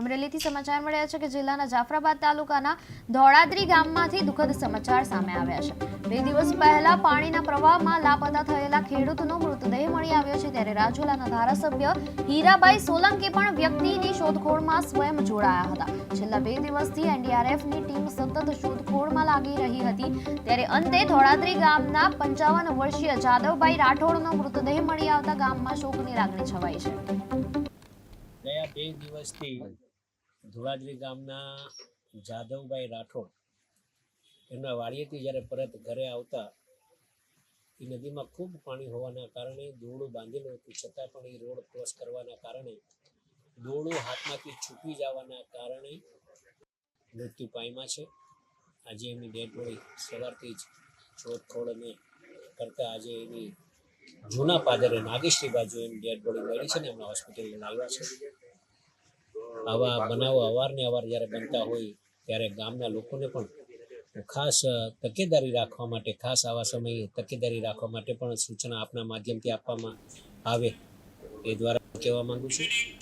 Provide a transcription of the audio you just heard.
અમરેલીથી સમાચાર મળ્યા છે કે જિલ્લાના જાફરાબાદ તાલુકાના ધોળાદ્રી ગામમાંથી દુઃખદ સમાચાર સામે આવ્યા છે. બે દિવસ પહેલા પાણીના પ્રવાહમાં લાપતા થયેલા ખેડૂતનો મૃતદેહ મળી આવ્યો છે ત્યારે રાજુલાના ધારાસભ્ય હીરાબાઈ સોલંકી પણ વ્યક્તિની શોધખોળમાં સ્વયં જોડાયા હતા. છેલ્લા બે દિવસથી એનડીઆરએફની ટીમ સતત શોધખોળમાં લાગી રહી હતી. ત્યારે અંતે ધોળાદ્રી ગામના પંચાવન વર્ષીય જાદવભાઈ રાઠોડનો મૃતદેહ મળી આવતા ગામમાં શોકની લાગણી છવાઈ છે. ગયા બે દિવસથી ધોળાદરી ગામના જાધવભાઈ રાઠોડ, એમના વાડીએથી જ્યારે પરત ઘરે આવતા, એ નદીમાં ખૂબ પાણી હોવાના કારણે દોરડું બાંધેલું હતું. છતાં પણ એ રોડ ક્રોસ કરવાના કારણે દોરડું હાથમાંથી છૂટી જવાના કારણે મૃત્યુ પામ્યા છે. આજે એમની ડેડ બોડી સવારથી જ શોધખોળને કરતા આજે એની જૂના પાદરે નાગેશ્રી બાજુ એમની ડેડ બોડી મળી છે ને એમના હોસ્પિટલમાં લાવ્યા છે. આવા બનાવો અવારને અવાર જ્યારે બનતા હોય, ત્યારે ગામના લોકોને પણ ખાસ તકેદારી રાખવા માટે, ખાસ આવા સમયે તકેદારી રાખવા માટે પણ સૂચના આપના માધ્યમથી આપવામાં આવે. એ દ્વારા કહેવા માંગુ છું.